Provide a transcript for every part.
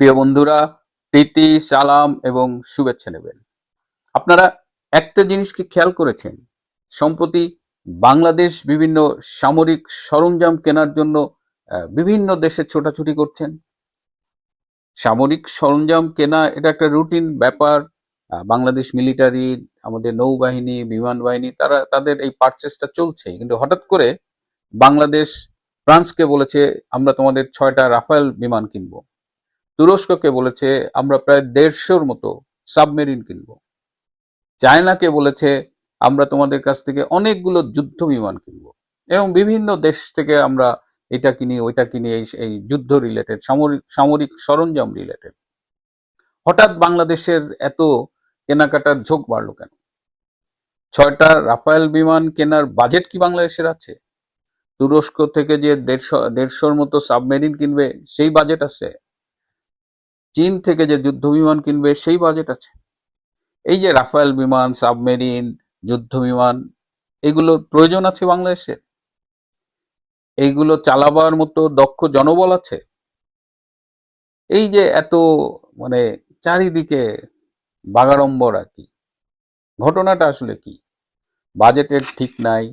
প্রিয় বন্ধুরা, প্রীতি, সালাম এবং শুভেচ্ছা নেবেন। আপনারা একটা জিনিসকে খেয়াল করেছেন? সম্প্রতি বাংলাদেশ বিভিন্ন সামরিক সরঞ্জাম কেনার জন্য বিভিন্ন দেশে ছোটাছুটি করছেন। সামরিক সরঞ্জাম কেনা, এটা একটা রুটিন ব্যাপার। বাংলাদেশ মিলিটারি, আমাদের নৌবাহিনী, বিমান বাহিনী, তারা, তাদের এই পারচেসটা চলছে। কিন্তু হঠাৎ করে বাংলাদেশ, ফ্রান্সকে বলেছে, আমরা তোমাদের ছয়টা রাফায়েল বিমান কিনবো। তুরস্ককে বলেছে, আমরা প্রায় দেড়শোর মতো সাবমেরিন কিনবো। চায়নাকে বলেছে, আমরা তোমাদের কাছ থেকে অনেকগুলো যুদ্ধ বিমান কিনবো। এবং বিভিন্ন দেশ থেকে আমরা এটা কিনি, ওইটা কিনি, এই এই যুদ্ধ রিলেটেড সামরিক সামরিক সরঞ্জাম রিলেটেড হঠাৎ বাংলাদেশের এত কেনাকাটার ঝোঁক বাড়লো কেন? ছয়টা রাফায়েল বিমান কেনার বাজেট কি বাংলাদেশের আছে? তুরস্ক থেকে যে দেড়শো, দেড়শোর মতো সাবমেরিন কিনবে, সেই বাজেট আছে? চীন থেকে যে যুদ্ধ বিমান কিনবে, সেই বাজেট আছে। এই যে রাফায়েল বিমান, সাবমেরিন যুদ্ধ বিমান এগুলোর প্রয়োজন আছে বাংলাদেশের। এইগুলো চালাবার মতো দক্ষ জনবল আছে। এই যে এত মানে চারিদিকে বাগাড়ম্বর আর কি, ঘটনাটা আসলে কি? বাজেটের ঠিক নাই,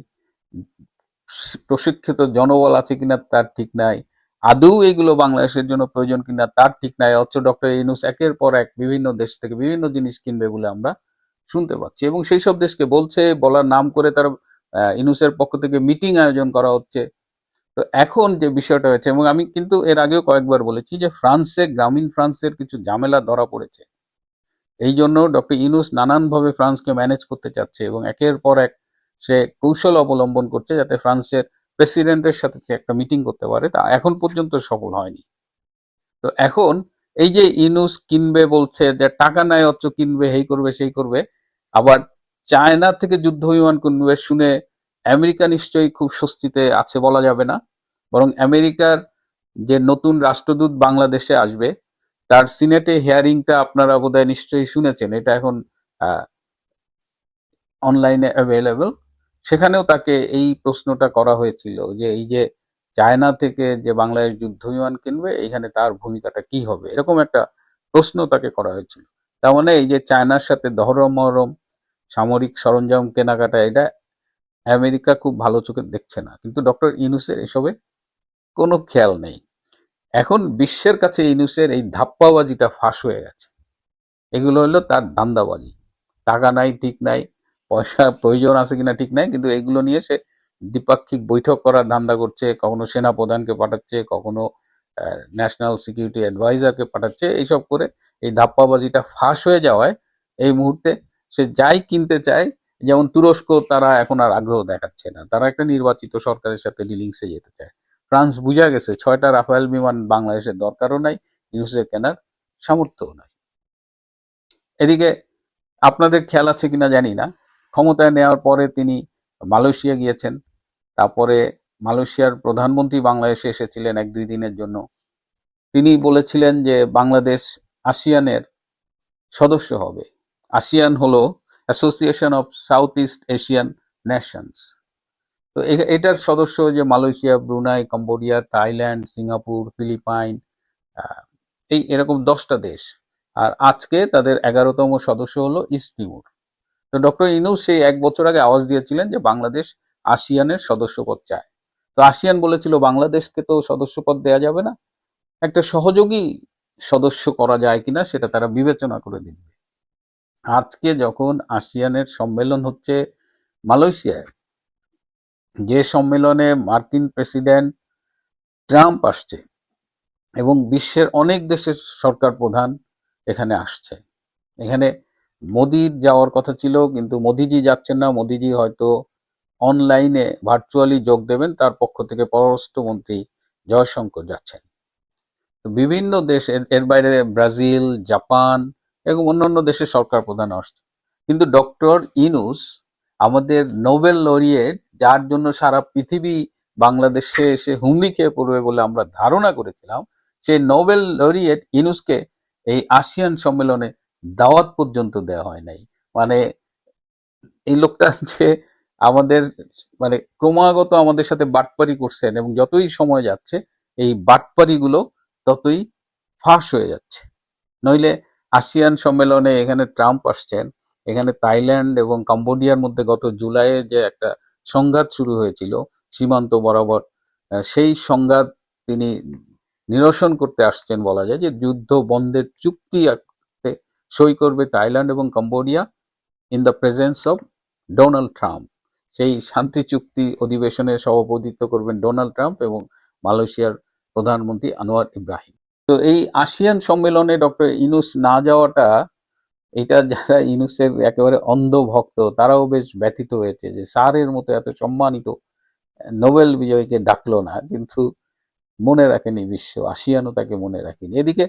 প্রশিক্ষিত জনবল আছে কিনা তার ঠিক নাই আদৌ এগুলো বাংলাদেশের জন্য প্রয়োজন কিনা তার ঠিক নাই। অথচ ডক্টর ইউনুস একের পর এক বিভিন্ন দেশ থেকে বিভিন্ন জিনিস কিনবে বলে আমরা শুনতে পাচ্ছি। এবং সেই সব দেশকে বলছে বলার নাম করে তার আহ, ইউনুসের পক্ষ থেকে মিটিং আয়োজন করা হচ্ছে। তো এখন যে বিষয়টা হয়েছে এবং আমি কিন্তু এর আগেও কয়েকবার বলেছি যে ফ্রান্সে গ্রামীণ ফ্রান্সের কিছু ঝামেলা ধরা পড়েছে। এই জন্য ডক্টর ইনুস নানানভাবে ফ্রান্সকে ম্যানেজ করতে চাচ্ছে এবং একের পর এক সে কৌশল অবলম্বন করছে যাতে ফ্রান্সের প্রেসিডেন্টের সাথে সে একটা মিটিং করতে পারে, তা এখন পর্যন্ত সফল হয়নি। তো এখন এই যে ইনুস কিনবে বলছে, যে টাকা নেয় অথচ কিনবে এই করবে, সেই করবে, আবার চায়না থেকে যুদ্ধ বিমান কিনবে, শুনে আমেরিকা নিশ্চয়ই খুব স্বস্তিতে আছে বলা যাবে না। বরং আমেরিকার যে নতুন রাষ্ট্রদূত বাংলাদেশে আসবে, তার সিনেটে হিয়ারিংটা আপনারা বোধহয় নিশ্চয়ই শুনেছেন, এটা এখন অনলাইনে অ্যাভেলেবল সেখানেও তাকে এই প্রশ্নটা করা হয়েছিল যে এই যে চায়না থেকে যে বাংলাদেশ যুদ্ধ বিমান কিনবে, এইখানে তার ভূমিকাটা কি হবে? এরকম একটা প্রশ্ন তাকে করা হয়েছিল। তার মানে এই যে চায়নার সাথে দহরম মহরম সামরিক সরঞ্জাম কেনাকাটা, এটা আমেরিকা খুব ভালো চোখে দেখছে না। কিন্তু ডক্টর ইউনুসের এসবে কোনো খেয়াল নেই। এখন বিশ্বের কাছে ইউনুসের এই ধাপ্পাবাজিটা ফাঁস হয়ে গেছে। এগুলো হলো তার দান্দাবাজি টাকা নাই, ঠিক নাই পয়সা প্রয়োজন আছে কিনা ঠিক নাই, কিন্তু এগুলো নিয়ে সে দ্বিপাক্ষিক বৈঠক করার ধান্দা করছে, কখনো সেনা প্রধানকে পাঠাচ্ছে, কখনো ন্যাশনাল সিকিউরিটি অ্যাডভাইজারকে পাঠাচ্ছে, এইসব করে এই ধাপ্পাবাজিটা ফাঁস হয়ে যাওয়ায় এই মুহূর্তে সে যাই কিনতে চায়, যেমন তুরস্ক, তারা এখন আর আগ্রহ দেখাচ্ছে না। তারা একটা নির্বাচিত সরকারের সাথে ডিলিংসে যেতে চায়। ফ্রান্স বুঝা গেছে, ছয়টা রাফায়েল বিমান বাংলাদেশের দরকারও নাই, ইউনুসের কেনার সামর্থ্যও নাই। এদিকে আপনাদের খেয়াল আছে কিনা জানি না ক্ষমতায় নেওয়ার পরে তিনি মালয়েশিয়া গিয়েছেন। তারপরে মালয়েশিয়ার প্রধানমন্ত্রী বাংলাদেশে এসেছিলেন এক দুই দিনের জন্য। তিনি বলেছিলেন যে বাংলাদেশ আসিয়ানের সদস্য হবে। আসিয়ান হলো association of south east Asian nations তো এটার সদস্য যে Malaysia, Brunei, Cambodia, Thailand, Singapore, Philippines এই এরকম দশটা দেশ। আর আজকে তাদের এগারোতম সদস্য হলো ইস্ট তিমুর। তো ডক্টর ইনুস সেই এক বছর আগে আওয়াজ দিয়েছিলেন যে বাংলাদেশ আসিয়ানের সদস্যপদ চায়। তো আসিয়ান বলেছিল, বাংলাদেশকে তো সদস্যপদ দেয়া যাবে না। একটা সহযোগী সদস্য করা যায় কিনা সেটা তারা বিবেচনা করে দেখবে। আজকে যখন আসিয়ানের সম্মেলন হচ্ছে মালয়েশিয়ায়, যে সম্মেলনে মার্কিন প্রেসিডেন্ট ট্রাম্প আসছে এবং বিশ্বের অনেক দেশের সরকার প্রধান এখানে আসছে, এখানে মোদির যাওয়ার কথা ছিল, কিন্তু মোদিজি যাচ্ছেন না। মোদিজি হয়তো অনলাইনে ভার্চুয়ালি যোগ দেবেন, তার পক্ষ থেকে পররাষ্ট্রমন্ত্রী জয়শঙ্কর যাচ্ছেন। বিভিন্ন দেশ এর বাইরে ব্রাজিল, জাপান এবং অন্যান্য দেশের সরকার প্রধান আসছে। কিন্তু ডক্টর ইনুস আমাদের নোবেল লরিয়েট, যার জন্য সারা পৃথিবী বাংলাদেশে এসে হুমড়ি খেয়ে পড়বে বলে আমরা ধারণা করেছিলাম, সেই নোবেল লরিয়েট ইনুসকে এই আসিয়ান সম্মেলনে দাওয়াত পর্যন্ত দেওয়া হয় নাই। মানে এই লোকটা যে আমাদের মানে ক্রমাগত আমাদের সাথে বাটপারি করছেন এবং যতই সময় যাচ্ছে, এই বাটপারিগুলো ততই ফাঁস হয়ে যাচ্ছে। নইলে আসিয়ান সম্মেলনে এখানে ট্রাম্প আসছেন, এখানে থাইল্যান্ড এবং কম্বোডিয়ার মধ্যে গত জুলাইয়ে যে একটা সংঘাত শুরু হয়েছিল, সীমান্ত বরাবর সেই সংঘাত তিনি নিরসন করতে আসছেন বলা যায় যে যুদ্ধ বন্ধের চুক্তি আকারে সই করবে থাইল্যান্ড এবং Cambodia in the presence of Donald Trump সেই শান্তি চুক্তি অধিবেশনে সভাপতিত্ব করবেন ডোনাল্ড ট্রাম্প এবং মালয়েশিয়ার প্রধানমন্ত্রী আনোয়ার ইব্রাহিম। তো এই আসিয়ান সম্মেলনে ডক্টর ইনুস না যাওয়াটা, এটা যারা ইনুসের একেবারে অন্ধভক্ত, তারাও বেশ ব্যথিত হয়েছে যে স্যারের মতো এত সম্মানিত নোবেল বিজয়ীকে ডাকলো না, কিন্তু মনে রাখেনি বিশ্ব আসিয়ানও তাকে মনে রাখেনি। এদিকে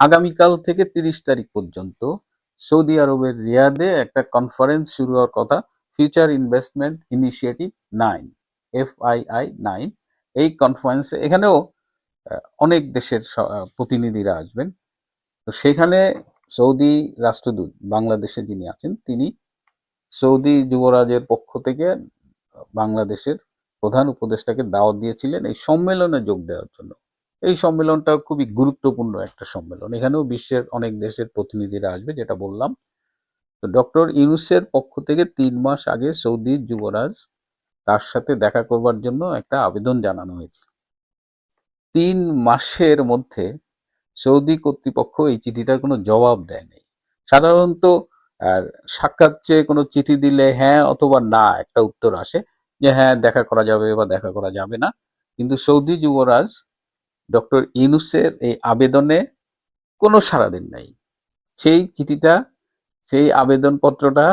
আগামীকাল থেকে তিরিশ তারিখ পর্যন্ত সৌদি আরবের রিয়াদে একটা কনফারেন্স শুরু হওয়ার কথা future investment initiative nine F I I nine এই কনফারেন্সে এখানেও অনেক দেশের প্রতিনিধিরা আসবেন। তো সেখানে সৌদি রাষ্ট্রদূত, বাংলাদেশে যিনি আছেন, তিনি সৌদি যুবরাজের পক্ষ থেকে বাংলাদেশের প্রধান উপদেষ্টাকে দাওয়াত দিয়েছিলেন এই সম্মেলনে যোগ দেওয়ার জন্য। এই সম্মেলনটা খুবই গুরুত্বপূর্ণ একটা সম্মেলন। এখানেও বিশ্বের অনেক দেশের প্রতিনিধিরা আসবে, যেটা বললাম। তো ডক্টর ইউনুসের পক্ষ থেকে তিন মাস আগে সৌদি যুবরাজ তার সাথে দেখা করবার জন্য একটা আবেদন জানানো হয়েছিল তিন মাসের মধ্যে সৌদি কর্তৃপক্ষ এই চিঠিটার কোনো জবাব দেয়নি সাধারণত সাক্ষাৎ চেয়ে কোনো চিঠি দিলে হ্যাঁ অথবা না একটা উত্তর আসে যে হ্যাঁ দেখা করা যাবে বা দেখা করা যাবে না। কিন্তু সৌদি যুবরাজ ডক্টর ইউনুসের এই আবেদনে কোনো সাড়া দেন নাই। সেই চিঠিটা, সেই আবেদনপত্রটা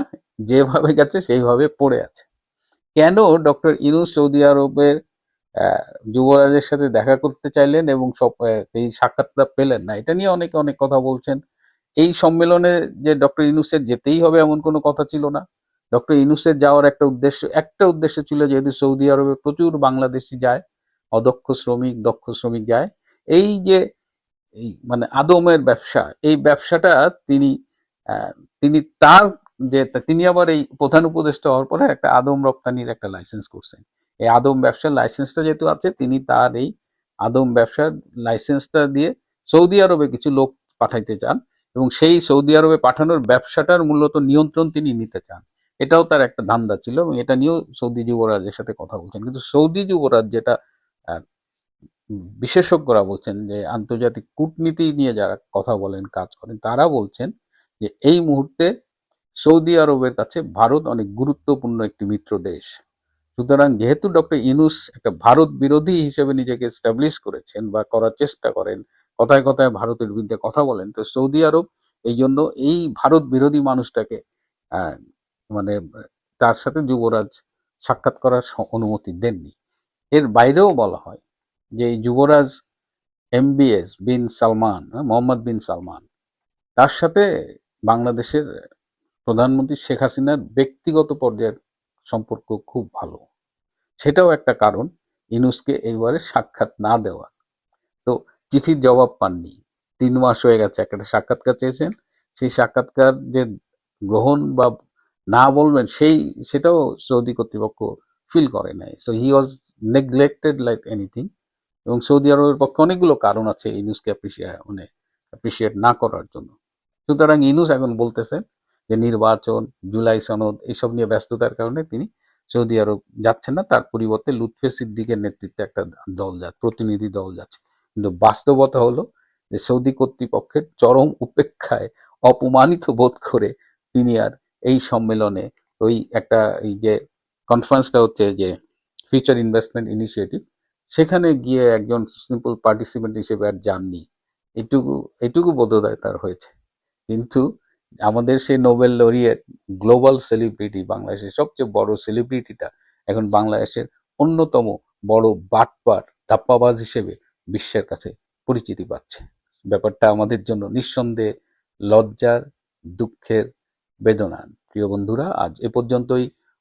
যেভাবে গেছে, সেইভাবে পড়ে আছে। কেন ডক্টর ইনুস সৌদি আরবের যুবরাজের সাথে দেখা করতে চাইলেন এবং সব এই সাক্ষাৎটা পেলেন না? এটা নিয়ে অনেকে অনেক কথা বলছেন। এই সম্মেলনে যে ডক্টর ইনুসের যেতেই হবে এমন কোনো কথা ছিল না। ডক্টর ইনুসের যাওয়ার একটা উদ্দেশ্য একটা উদ্দেশ্য ছিল যেহেতু সৌদি আরবে প্রচুর বাংলাদেশি যায় অদক্ষ শ্রমিক, দক্ষ শ্রমিক যায় এই যে মানে আদমের ব্যবসা, এই ব্যবসাটা তিনি তিনি তার যে, তিনি আবার এই প্রধান উপদেষ্টা হওয়ার পরে একটা আদম রপ্তানির একটা লাইসেন্স করছেন। এই আদম ব্যবসার লাইসেন্সটা যেহেতু আছে, তিনি তার এই আদম ব্যবসার লাইসেন্সটা দিয়ে সৌদি আরবে কিছু লোক পাঠাইতে চান এবং সেই সৌদি আরবে পাঠানোর ব্যবসাটার মূলত নিয়ন্ত্রণ তিনি নিতে চান। এটাও তার একটা ধান্দা ছিল এবং এটা নিয়েও সৌদি যুবরাজের সাথে কথা বলছেন। কিন্তু সৌদি যুবরাজ যেটা বিশেষজ্ঞরা বলছেন যে আন্তর্জাতিক কূটনীতি নিয়ে যারা কথা বলেন, কাজ করেন, তারা বলছেন যে এই মুহূর্তে সৌদি আরবের কাছে ভারত অনেক গুরুত্বপূর্ণ একটি মিত্র দেশ। সুতরাং যেহেতু ডক্টর ইনুস একটা ভারত বিরোধী হিসেবে নিজেকে স্টাবলিশ করেছেন বা করার চেষ্টা করেন, কথায় কথায় ভারতের বিরুদ্ধে কথা বলেন, তো সৌদি আরব এই জন্য এই ভারত বিরোধী মানুষটাকে মানে তার সাথে যুবরাজ সাক্ষাৎ করার অনুমতি দেননি। এর বাইরেও বলা হয় যে যুবরাজ এমবিএস বিন সালমান হ্যাঁ, মোহাম্মদ বিন সালমান তার সাথে বাংলাদেশের প্রধানমন্ত্রী শেখ হাসিনার ব্যক্তিগত পর্যায়ের সম্পর্ক খুব ভালো। সেটাও একটা কারণ ইনুসকে এইবারে সাক্ষাৎ না দেওয়া। তো চিঠির জবাব পাননি। তিন মাস হয়ে গেছে একটা সাক্ষাৎকার চেয়েছেন। সেই সাক্ষাৎকার যে গ্রহণ বা না বলবেন সেই সেটাও সৌদি কর্তৃপক্ষ ফিল করে নাই। So he was neglected like anything এবং সৌদি আরবের পক্ষে অনেকগুলো কারণ আছে ইনুসকে অ্যাপ্রিসিয়েট মানে অ্যাপ্রিসিয়েট না করার জন্য। সুতরাং ইনুস এখন বলতেছেন যে নির্বাচন, জুলাই সনদ এইসব নিয়ে ব্যস্ততার কারণে তিনি সৌদি আরব যাচ্ছেন না। তার পরিবর্তে লুৎফে সিদ্দিকের নেতৃত্বে একটা দল যাচ্ছে, প্রতিনিধি দল যাচ্ছে। কিন্তু বাস্তবতা হলো যে সৌদি কর্তৃপক্ষের চরম উপেক্ষায় অপমানিত বোধ করে তিনি আর এই সম্মেলনে ওই একটা এই যে কনফারেন্সটা হচ্ছে যে ফিউচার ইনভেস্টমেন্ট ইনিশিয়েটিভ সেখানে গিয়ে একজন সিম্পল পার্টিসিপেন্ট হিসেবে আর যাননি। এটুকু এটুকু বোধোদয় তার হয়েছে। কিন্তু আমাদের সেই নোবেল লরিয়েট গ্লোবাল সেলিব্রিটি বাংলাদেশের সবচেয়ে বড় সেলিব্রিটিটা এখন বাংলাদেশের অন্যতম বড় বাটপার, ধাপ্পাবাজ হিসেবে বিশ্বের কাছে পরিচিতি পাচ্ছে। ব্যাপারটা আমাদের জন্য নিঃসন্দেহে লজ্জার, দুঃখের বেদনা। প্রিয় বন্ধুরা, আজ এ পর্যন্তই।